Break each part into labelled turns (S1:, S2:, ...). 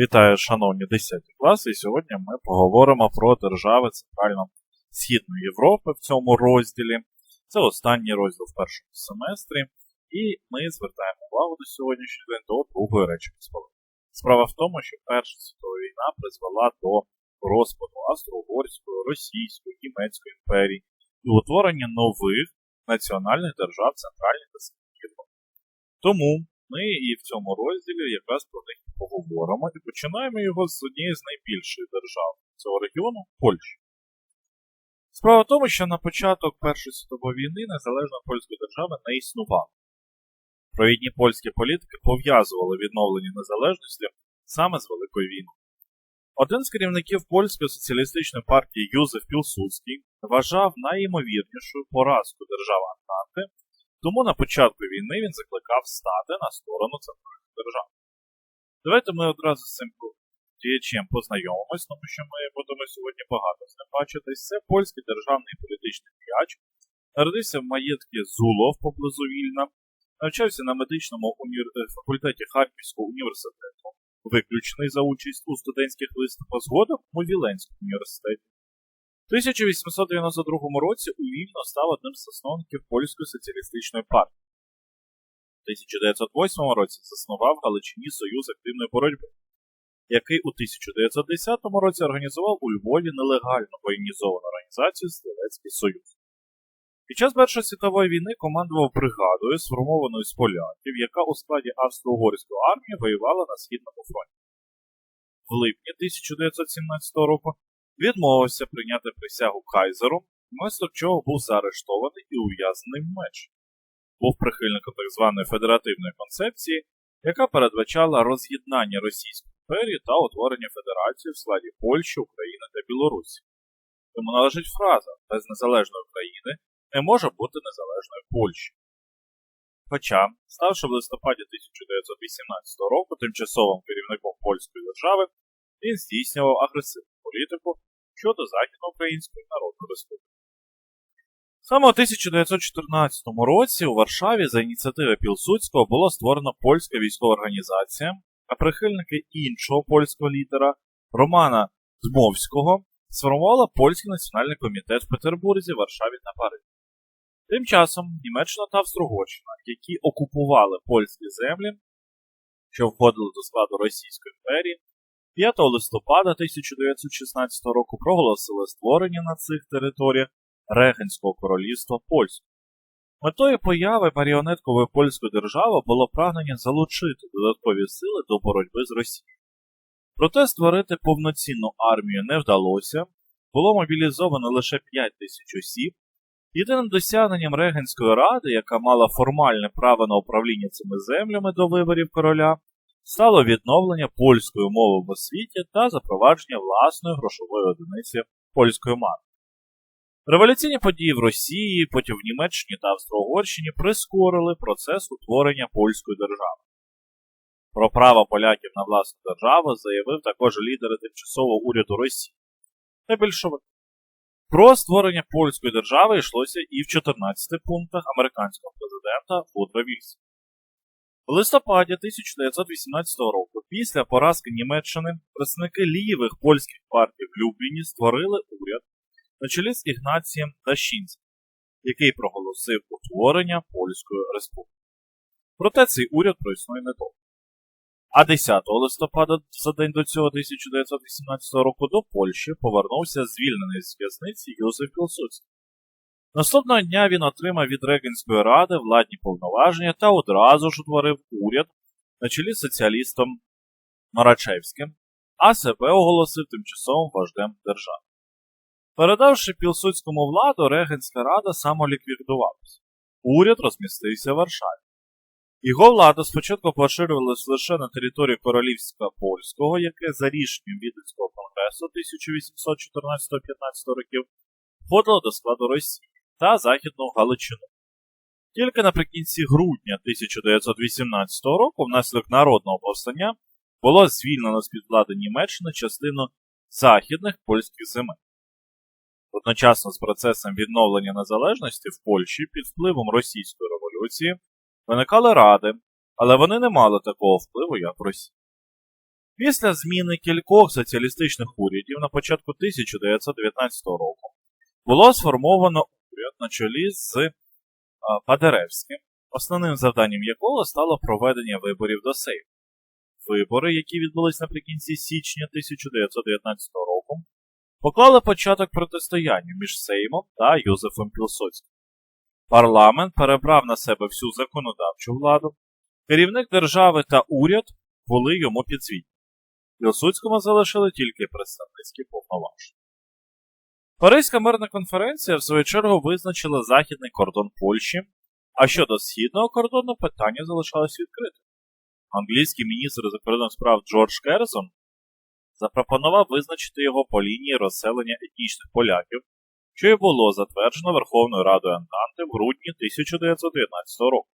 S1: Вітаю, шановні 10 класи, і сьогодні ми поговоримо про держави Центрально-Східної Європи в цьому розділі. Це останній розділ в першому семестрі, і ми звертаємо увагу на сьогоднішній день до другої речі справи. Справа в тому, що Перша світова війна призвела до розпаду Австро-Угорської, Російської, Німецької імперії і утворення нових національних держав Центральної та Східної Європи. Тому ми і в цьому розділі якраз про них поговоримо і починаємо його з однієї з найбільших держав цього регіону Польщі. Справа в тому, що на початок Першої світової війни незалежна польська держава не існувала. Провідні польські політики пов'язували відновлення незалежності саме з Великою війною. Один з керівників польської соціалістичної партії Юзеф Пілсудський вважав найімовірнішою поразку держави Антанти, тому на початку війни він закликав стати на сторону центральної держави. Давайте ми одразу з цим діячем познайомимось, тому що ми будемо сьогодні багато з ним бачитись. Це польський державний політичний діяч. Народився в маєтки Зулов поблизу Вільна, навчався на медичному універ... факультеті Харківського університету, виключений за участь у студентських виступах згодом у Віленському університеті. У 1892 році у Вільно став одним з засновників Польської соціалістичної партії. У 1908 році заснував Галичині Союз активної боротьби, який у 1910 році організував у Львові нелегально воєнізовану організацію Стрілецький Союз. Під час Першої світової війни командував бригадою, сформованою з поляків, яка у складі Австро-Угорської армії воювала на Східному фронті. В липні 1917 року відмовився прийняти присягу Кайзеру, внаслідок чого був заарештований і ув'язнений в меч. Був прихильником так званої федеративної концепції, яка передбачала роз'єднання Російської імперії та утворення федерації в складі Польщі, України та Білорусі. Тому належить фраза без незалежної України не може бути незалежною Польщі. Хоча, ставши в листопаді 1918 року тимчасовим керівником польської держави, він здійснював агресивну політику щодо Західноукраїнської Народної Республіки. Саме у 1914 році у Варшаві за ініціативи Пілсудського була створена польська військова організація, а прихильники іншого польського лідера Романа Дмовського сформували Польський національний комітет в Петербурзі, Варшаві та Парижі. Тим часом Німеччина та Австро-Угорщина, які окупували польські землі, що входили до складу Російської імперії, 5 листопада 1916 року проголосили створення на цих територіях Регенського королівства Польського. Метою появи маріонеткової польської держави було прагнення залучити додаткові сили до боротьби з Росією. Проте створити повноцінну армію не вдалося, було мобілізовано лише 5 тисяч осіб. Єдиним досягненням Регенської ради, яка мала формальне право на управління цими землями до виборів короля, стало відновлення польської мови в освіті та запровадження власної грошової одиниці польської марки. Революційні події в Росії, потім в Німеччині та Австро-Угорщині прискорили процес утворення польської держави. Про право поляків на власну державу заявив також лідери тимчасового уряду Росії та більшовик. Про створення польської держави йшлося і в 14 пунктах американського президента Вудра Вільса. У листопаді 1918 року, після поразки Німеччини, представники лівих польських партій в Любліні створили уряд на чолі з Ігнацієм Дащинським, який проголосив утворення Польської республіки. Проте цей уряд проіснує недовго. А 10 листопада, за день до цього 1918 року, до Польщі повернувся звільнений з в'язниці Йозеф Пілсудський. Наступного дня він отримав від Регенської ради владні повноваження та одразу ж утворив уряд на чолі з соціалістом Марачевським, а себе оголосив тимчасовим вождем держави. Передавши Пілсудському владу, Регенська рада самоліквідувалася. Уряд розмістився в Варшаві. Його влада спочатку поширювалася лише на територію Королівська Польського, яке за рішенням Віденського конгресу 1814-15 років входило до складу Росії та Західну Галичину. Тільки наприкінці грудня 1918 року, внаслідок народного повстання, було звільнено з під влади Німеччини частину західних польських земель. Одночасно з процесом відновлення незалежності в Польщі під впливом російської революції виникали ради, але вони не мали такого впливу, як в Росії. Після зміни кількох соціалістичних урядів на початку 1919 року було сформовано уряд на чолі з Падеревським, основним завданням якого стало проведення виборів до Сейму. Вибори, які відбулись наприкінці січня 1919 року, поклали початок протистоянню між Сеймом та Юзефом Пілсоцьким. Парламент перебрав на себе всю законодавчу владу, керівник держави та уряд були йому підзвітні. Пілсудському залишили тільки представницькі повноваження. Паризька мирна конференція, в свою чергу, визначила західний кордон Польщі, а щодо східного кордону питання залишалось відкритим. Англійський міністр закордонних справ Джордж Керсон запропонував визначити його по лінії розселення етнічних поляків, що й було затверджено Верховною Радою Антанти в грудні 1919 року.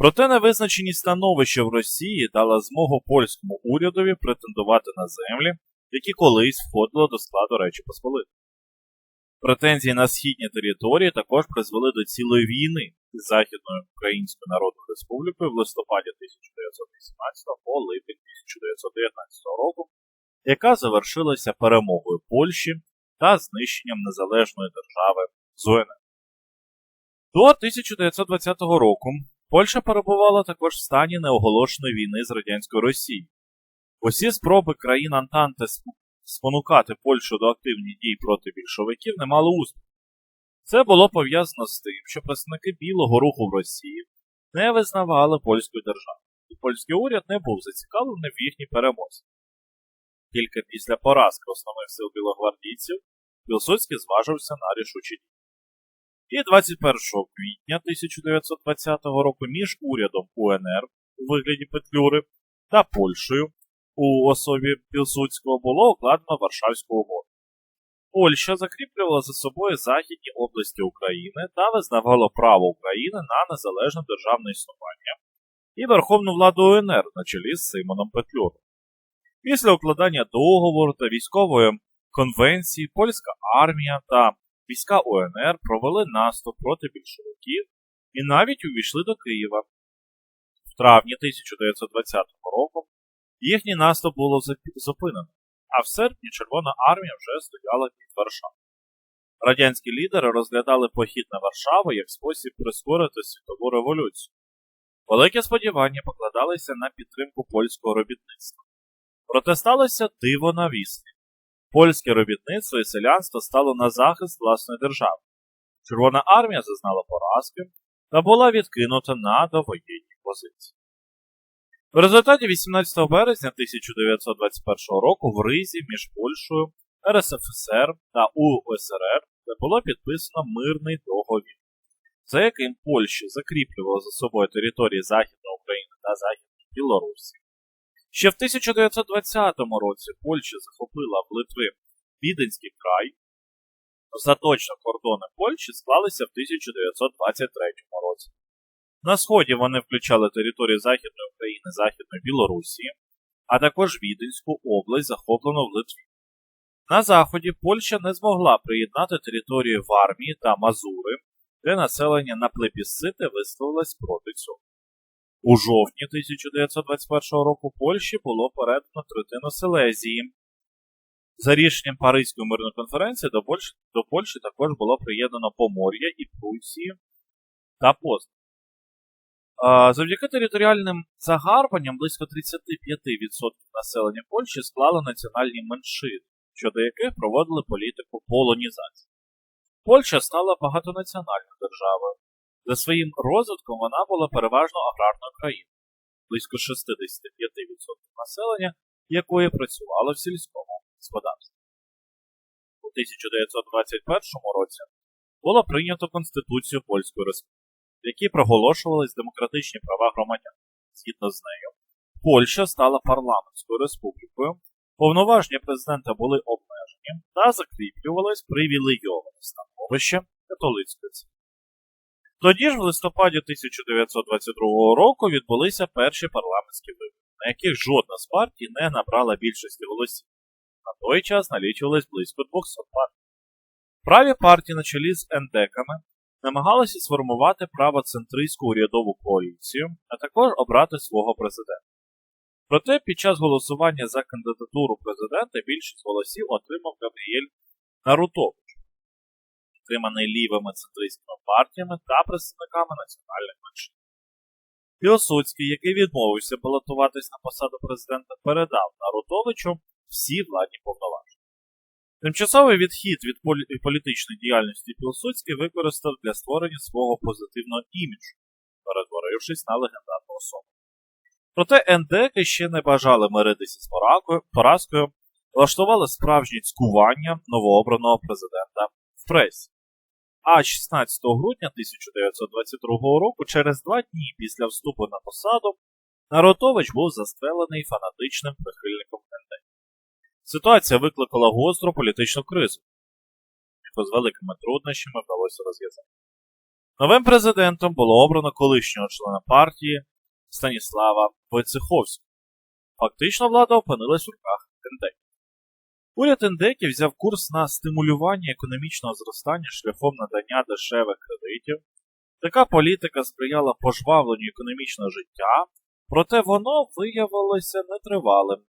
S1: Проте невизначеність становища в Росії дала змогу польському урядові претендувати на землі, які колись входили до складу Речі Посполитої. Претензії на східні території також призвели до цілої війни з Західною Українською Народною Республікою в листопаді 1918 по липень 1919 року, яка завершилася перемогою Польщі та знищенням незалежної держави ЗУНР. До 1920 року Польща перебувала також в стані неоголошеної війни з радянською Росією. Усі спроби країн Антанти спонукати Польщу до активних дій проти більшовиків не мали успіху. Це було пов'язано з тим, що представники Білого руху в Росії не визнавали польську державу, і польський уряд не був зацікавлений в їхній перемозі. Тільки після поразки основних сил білогвардійців Пілсудський зважився на рішучі дії. І 21 квітня 1920 року між урядом УНР у вигляді Петлюри та Польщею у особі Пілсудського було укладено Варшавську угоду. Польща закріплювала за собою західні області України та визнавала право України на незалежне державне існування і верховну владу УНР на чолі з Симоном Петлюром. Після укладання договору та військової конвенції польська армія та війська УНР провели наступ проти більшовиків і навіть увійшли до Києва. В травні 1920 року їхній наступ було зупинено, а в серпні Червона армія вже стояла під Варшавою. Радянські лідери розглядали похід на Варшаву як спосіб прискорити світову революцію. Великі сподівання покладалися на підтримку польського робітництва. Проте сталося диво на вісні. Польське робітництво і селянство стало на захист власної держави. Червона армія зазнала поразки та була відкинута на довоєнні позиції. В результаті 18 березня 1921 року в Ризі між Польщею, РСФСР та УСРР було підписано мирний договір, за яким Польща закріплювала за собою території Західної України та Західної Білорусі. Ще в 1920 році Польща захопила в Литви Віденський край. Остаточно кордони Польщі склалися в 1923 році. На сході вони включали території Західної України, Західної Білорусі, а також Віденську область, захоплену в Литві. На заході Польща не змогла приєднати території Вармії та Мазури, де населення на плебісцити висловилось проти цього. У жовтні 1921 року Польщі було передано третину Селезії. За рішенням Паризької мирної конференції до Польщі, до Польщі також було приєднано Помор'я і Прусії та Позна. Завдяки територіальним загарбанням близько 35% населення Польщі склали національні меншини, щодо яких проводили політику полонізації. Польща стала багатонаціональною державою. За своїм розвитком вона була переважно аграрною країною, близько 65% населення якої працювало в сільському господарстві. У 1921 році було прийнято Конституцію Польської Республіки, в якій проголошувались демократичні права громадян. Згідно з нею, Польща стала парламентською республікою, повноваження президента були обмежені та закріплювалось привілейоване становище католицької церкви. Тоді ж в листопаді 1922 року відбулися перші парламентські вибори, на яких жодна з партій не набрала більшості голосів. На той час налічувалось близько 200 партій. Праві партії на чолі з ендеками намагалися сформувати правоцентристську урядову коаліцію, а також обрати свого президента. Проте під час голосування за кандидатуру президента більшість голосів отримав Габріель Нарутович, підтриманий лівими центристськими партіями та представниками національних меншин. Пілсудський, який відмовився балотуватись на посаду президента, передав Нарутовичу всі владні повноваження. Тимчасовий відхід від полі- політичної діяльності Пілсудський використав для створення свого позитивного іміджу, перетворившись на легендарну особу. Проте ендеки ще не бажали миритися з поразкою влаштували справжнє цькування новообраного президента в пресі. А 16 грудня 1922 року, через два дні після вступу на посаду, Наротович був застрелений фанатичним прихильником НД. Ситуація викликала гостру політичну кризу, яку з великими труднощами вдалося розв'язати. Новим президентом було обрано колишнього члена партії Станіслава Войцеховського. Фактично влада опинилась у руках НД. Уряд індеків взяв курс на стимулювання економічного зростання шляхом надання дешевих кредитів. Така політика сприяла пожвавленню економічного життя, проте воно виявилося нетривалим.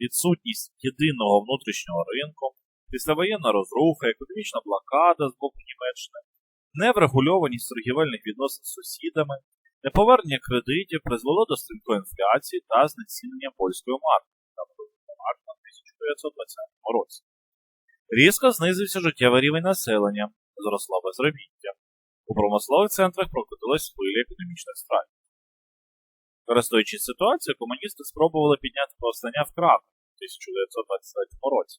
S1: Відсутність єдиного внутрішнього ринку, післявоєнна розруха, економічна блокада з боку Німеччини, неврегульованість торгівельних відносин з сусідами, неповернення кредитів призвело до стрімкої інфляції та знецінення польської марки 1920 році. Різко знизився життєвий рівень населення, зросло безробіття. У промислових центрах прокотилась хвиля економічних страхів. Користуючись ситуацією, комуністи спробували підняти повстання в Кракові в 1923 році.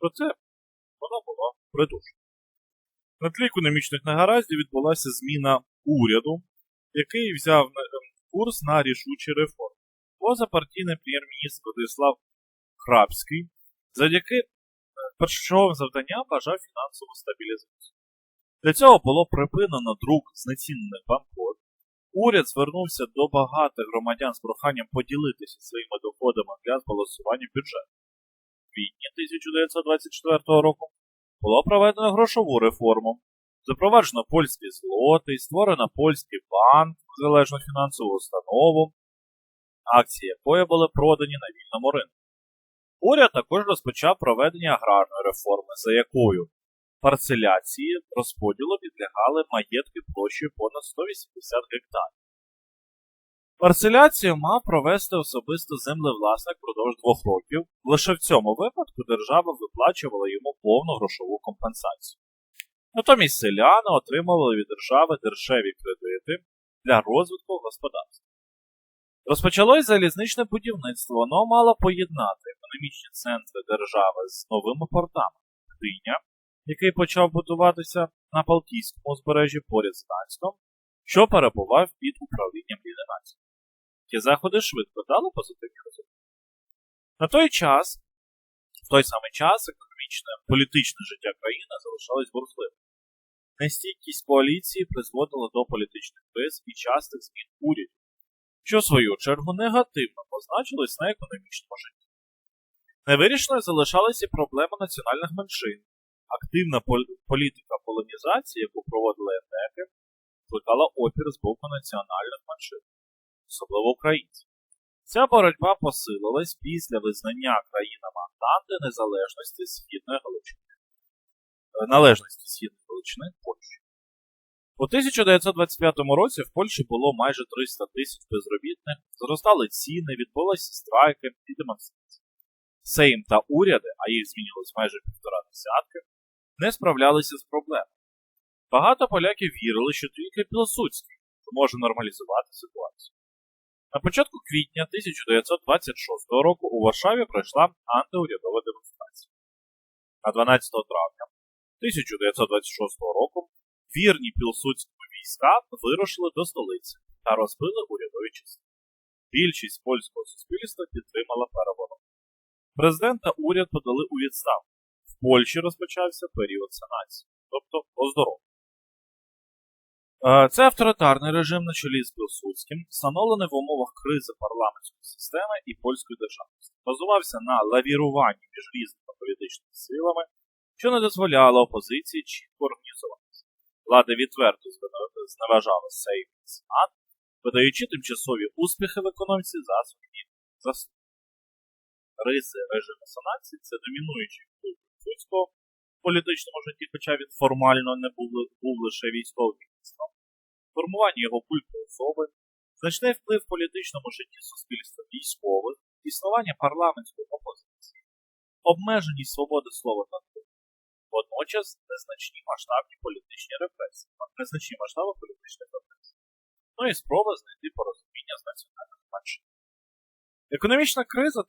S1: Проте воно було придушено. На тлі економічних негараздів відбулася зміна уряду, який взяв ем, курс на рішучі реформи. Позапартійний прем'єр-міністр Владислав Храбський завдяки е, першочерговим завданням бажав фінансову стабілізацію. Для цього було припинено друк знецінених банкнот. Уряд звернувся до багатих громадян з проханням поділитися своїми доходами для збалансування бюджету. В квітні 1924 року було проведено грошову реформу, запроваджено польський злотий, створено польський банк, залежну фінансову установу, акції якої були продані на вільному ринку. Уряд також розпочав проведення аграрної реформи, за якою парцеляції розподілу підлягали маєтки площею понад 180 гектарів. Парцеляцію мав провести особисто землевласник впродовж двох років. Лише в цьому випадку держава виплачувала йому повну грошову компенсацію. Натомість селяни отримували від держави дешеві кредити для розвитку господарства. Розпочалось залізничне будівництво, воно мало поєднати економічні центри держави з новими портами. Гдиня, який почав будуватися на Балтійському узбережжі поряд з Гданськом, що перебував під управлінням Ліги Націй. Ті заходи швидко дали позитивні результати. На той час, в той самий час, економічне політичне життя країни залишалось бурхливим. Нестійкість коаліції призводила до політичних криз і частих змін урядів, що в свою чергу негативно позначилось на економічному житті. Невирішеною залишалися і проблеми національних меншин. Активна політика полонізації, яку проводили ЕТЕКи, викликала опір з боку національних меншин, особливо українців. Ця боротьба посилилась після визнання країнами Антанти незалежності Східної Галичини, е, належності Східної Галичини Польщі. У 1925 році в Польщі було майже 300 тисяч безробітних, зростали ціни, відбулися страйки і демонстрації. Сейм та уряди, а їх змінилось майже півтора десятки, не справлялися з проблемою. Багато поляків вірили, що тільки Пілсудський зможе нормалізувати ситуацію. На початку квітня 1926 року у Варшаві пройшла антиурядова демонстрація. А 12 травня 1926 року вірні Пілсудському війська вирушили до столиці та розбили урядові частини. Більшість польського суспільства підтримала переворот. Президент та уряд подали у відставку. В Польщі розпочався період санації, тобто оздоровлення. Е, Це авторитарний режим на чолі з Пілсудським, встановлений в умовах кризи парламентської системи і польської державності, базувався на лавіруванні між різними політичними силами, що не дозволяло опозиції чітко організуватися. Влада відверто зневажала Сейм і Сенат, видаючи тимчасові успіхи в економіці за свої заслуги. Риси режиму санації це домінуючий вплив Пілсудського в політичному житті, хоча він формально не був, був лише військовим міністром, формування його культу особи, значний вплив в політичному житті суспільства військових, існування парламентської опозиції, обмеженість свободи слова та водночас незначні масштабні політичні репресії, незначні масштаби політичних репресій, ну і спроба знайти порозуміння з національних меншин. Економічна криза 1929-33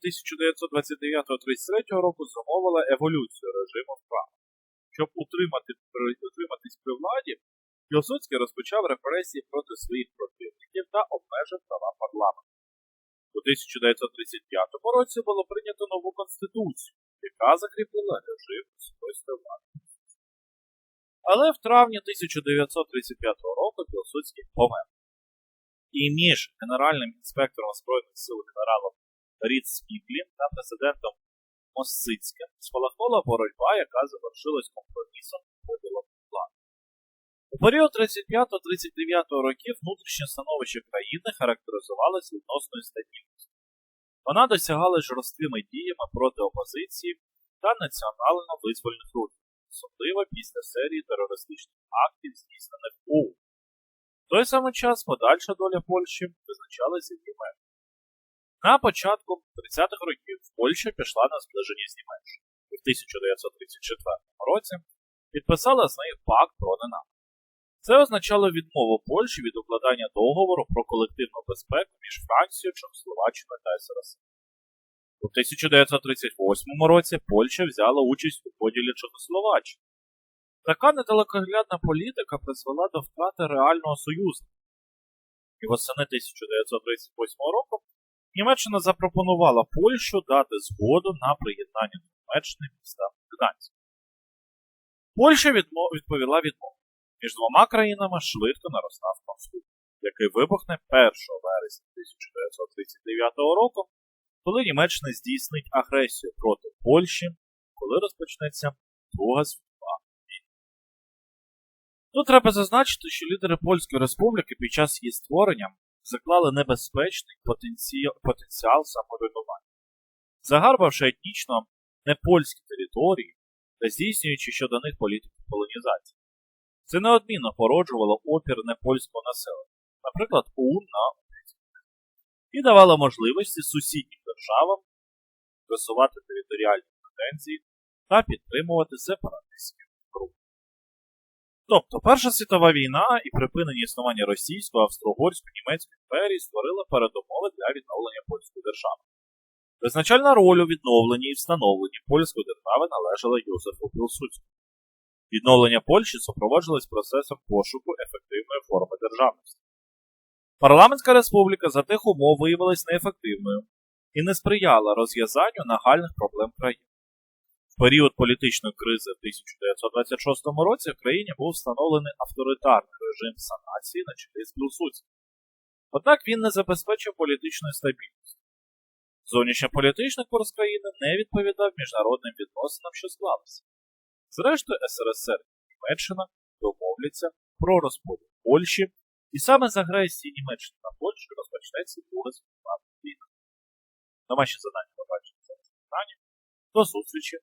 S1: року замовила еволюцію режиму вправо. Щоб утримати, утриматись при владі, Пілсудський розпочав репресії проти своїх противників та обмежив права парламенту. У 1935 році було прийнято нову конституцію, яка закріпила режим особистої влади. Але в травні 1935 року Пілсудський помер. І між генеральним інспектором Збройних сил генералом Рід Спіклін та президентом Моссицьким спалахнула боротьба, яка завершилась компромісом поділом влади. У період 35-39 років внутрішнє становище країни характеризувалося відносною стабільністю. Вона досягала жорсткими діями проти опозиції та національно-визвольних рухів, особливо після серії терористичних актів, здійснених у в той самий час подальша доля Польщі визначалася Німеччиною. На початку 30-х років Польща пішла на зближення з Німеччиною і в 1934 році підписала з нею пакт про ненапад. Це означало відмову Польщі від укладання договору про колективну безпеку між Францією, Чехословаччиною та СРСР. У 1938 році Польща взяла участь у поділі Чехословаччини. Така недалекоглядна політика призвела до втрати реального союзника. І восени 1938 року Німеччина запропонувала Польщу дати згоду на приєднання до Німеччини міста Гданськ. Польща відмо- відповіла відмовою. Між двома країнами швидко наростав конфлікт, який вибухне 1 вересня 1939 року, коли Німеччина здійснить агресію проти Польщі, коли розпочнеться Друга. Тут треба зазначити, що лідери Польської республіки під час її створення заклали небезпечний потенціал, потенціал саморуйнування, загарбавши етнічно непольські території та здійснюючи щодо них політику колонізації. Це неодмінно породжувало опір непольського населення, наприклад, ОУН на мові, і давало можливості сусіднім державам висувати територіальні претензії та підтримувати сепаратистські. Тобто Перша світова війна і припинення існування російської, австро-угорської, німецької імперії створила передумови для відновлення польської держави. Визначальна роль у відновленні і встановленні польської держави належала Йосифу Пілсудському. Відновлення Польщі супроводжувалось процесом пошуку ефективної форми державності. Парламентська республіка за тих умов виявилась неефективною і не сприяла розв'язанню нагальних проблем країни. Період політичної кризи в 1926 році в країні був встановлений авторитарний режим санації на чолі з Пілсудським. Однак він не забезпечив політичної стабільності. Зовнішньополітичний курс країни не відповідав міжнародним відносинам, що склалися. Зрештою, СРСР і Німеччина домовляться про розподіл Польщі, і саме з агресії Німеччини на Польщу розпочнеться Друга світова війна. Домашні задання побачимо це питання. До зустрічі